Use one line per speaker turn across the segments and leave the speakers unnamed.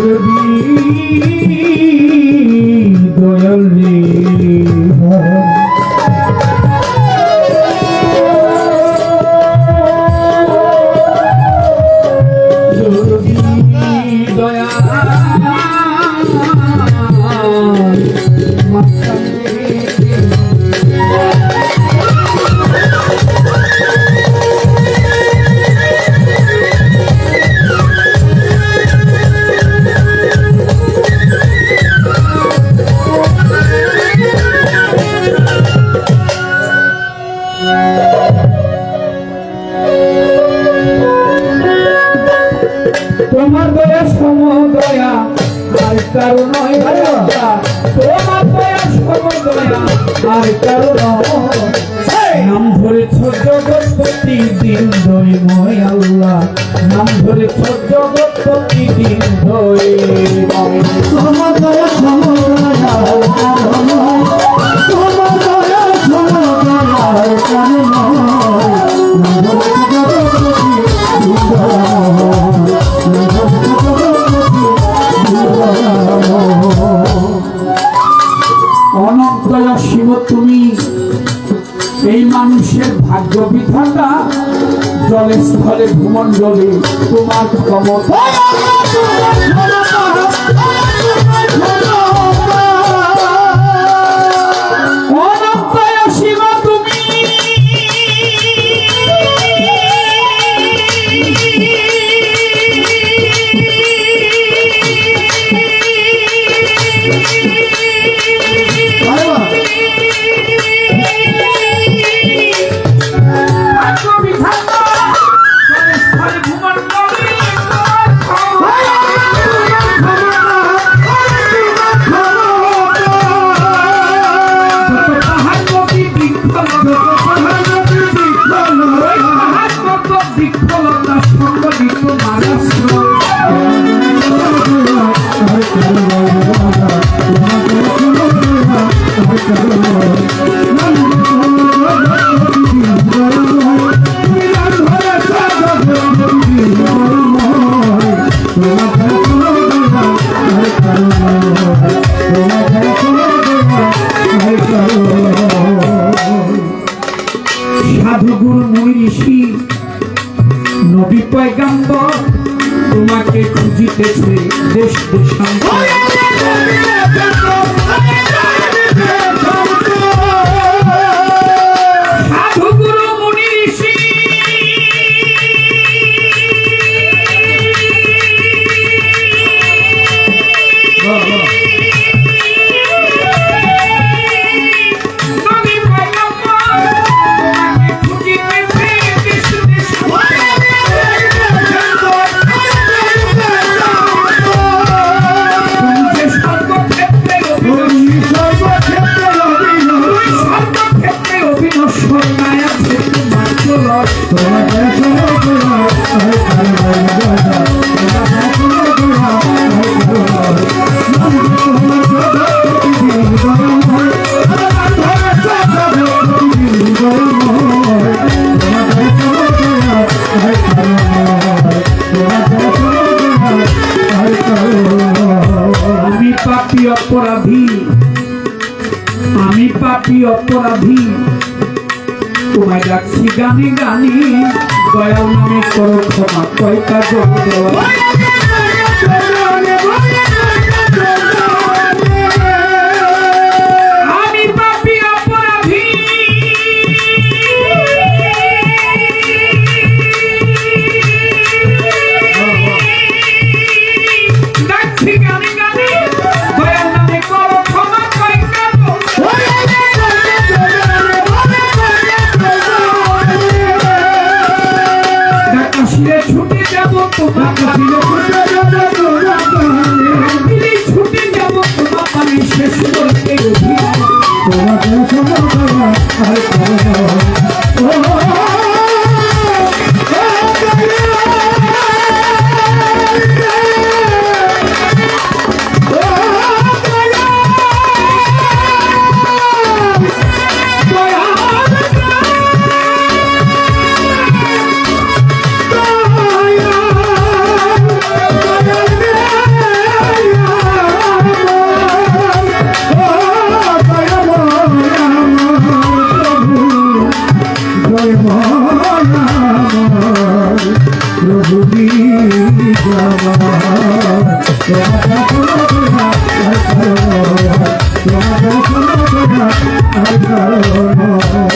will be. ধরেছ জগৎপতি দিন ধরে ময় আল্লাহ নাম ধরেছ জগৎপতি দিন ধরে
তোমার দয়া।
জলে ভ্রমণ যদি তোমার ক্ষমতা। ঋষি নবী পয়গাম্বর তোমাকে খুঁজিতেছে দেশ দেশান্তর পাপি অপরাধী। তোমায় ডাকছি গানে গানি দয়াল নামে করো ক্ষমা কয়টা জল দেওয়া। আকাশে ছুটে যাব তোমার ছিলে ছুটে যাব তোমার পানি শেষ করতে অভিনয়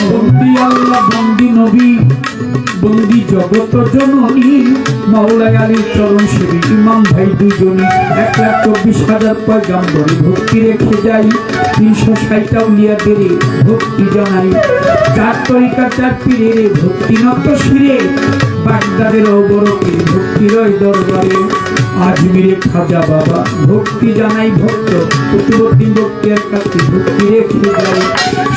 বন্দি আল্লাহ, বন্দি নবী, বন্দি জগত জননী আলীর চরণ সেবী ইমাম ভাই দুজনই। এক লাখ চব্বিশ হাজার পয়গাম্বরে ভক্তি রেখে যাই, তিনশো ষাটটা উলিয়াদের ভক্তি জানাই। চার তরিকা চার পীরে ভক্তি নত শিরে, বাগদাদের অবরকে ভক্তি রয় দরবারে। আজমিরে খাজা বাবা, ভক্তি জানাই ভক্ত প্রতিবর্তী ভক্তের কাছে ভক্তি রেখে যাই।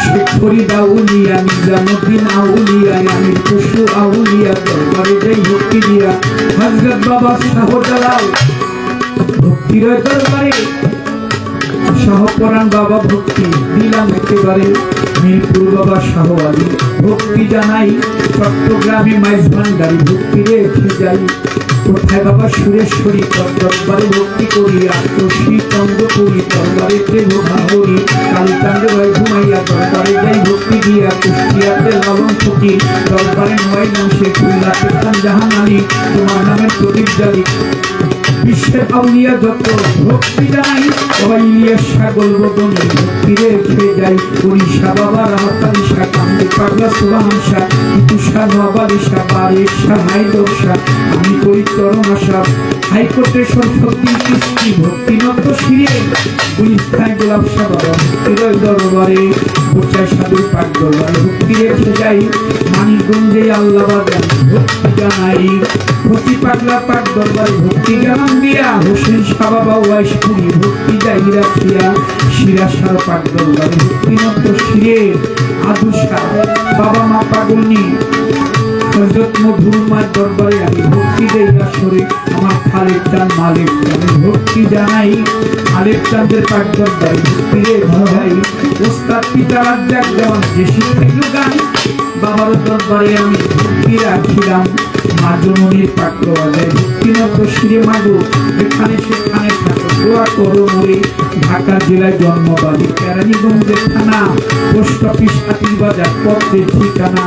শেখ ফরিদ আউলিয়া নিজামুদ্দিন আউলিয়া, আমি পশু আউলিয়া, দরবারে যাই ভক্তি দিয়া। হজরত বাবা শাহজালাল ভক্তির দরবারে। সহপরাণ বাবা ভক্তি দিলাম একেবারে। মিরপুর বাবা শাহ আলী ভক্তি জানাই, চট্টগ্রামে মাইজ ভান্ডারি ভক্তি রেখে যাই। কোথায় বাবা সুরেশ্বরী দরবারে ভক্তি করি আত্মশ্রী চন্দ্র করি দরবারে ভক্তি করি কালীচান্দ্র ভাই ঘুমাইয়া, দরবারে যাই ভক্তি দিয়া, কুষ্টিয়াতে লালন ফকির দরবারে নয় মাসে খুলনাতে খান জাহান আলী তোমার নামের প্রদীপ জালি বিশ্বের আউলিয়া যত ভক্তি জানাই, সবাই সাগল বদনে ভক্তি রেখে যাই। উড়িষ্যা বাবা রাহতালিশা কান্দে পাগলা সুবাহাংসা ইতুষা নবালিশা বারেশা হাইদর্শা আমি করি চরণ আশা। হাইকোর্টের সরস্বতী কৃষ্টি ভক্তি নত শিরে গুলিস্তায় গোলাপ শাহ বাবা দরবারে। বোচায় সাধু পাক ভক্তি রেখে যাই মানিকগঞ্জে আল্লাহ বাজান ভক্তি জানাই। ভক্তি পাগলা পাক দরবারে, ভক্তি জানান দিয়া হোসেন সাবা বাবা ওয়াইশপুরি ভক্তি যাই রাখিয়া শিরা সার পাক ভক্তি নত শিরে আদুষা বাবা মা পাগলনি হজরত মধুমার দরবারে আমি ভক্তি দেই আসরে আমার খালেক চান মালিক। আমি ভক্তি জানাই খালেক চাঁদের পাক দরবারে। ভক্তি রে ভাই ওস্তাদ পিতা রাজ্জাক দেওয়ান যে শিক্ষিত গান। বাবার দরবারে আমি ভক্তি রাখিলাম। মাজমনির পাক বাজায় ভক্তিনত শিরে মাগো, যেখানে সেখানে দোয়া করো মোরে। ঢাকা জেলায় জন্মবাদী। কেরানীগঞ্জের থানা, পোস্ট অফিস হাতির বাজার পথের ঠিকানা।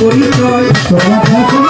পরিচয়।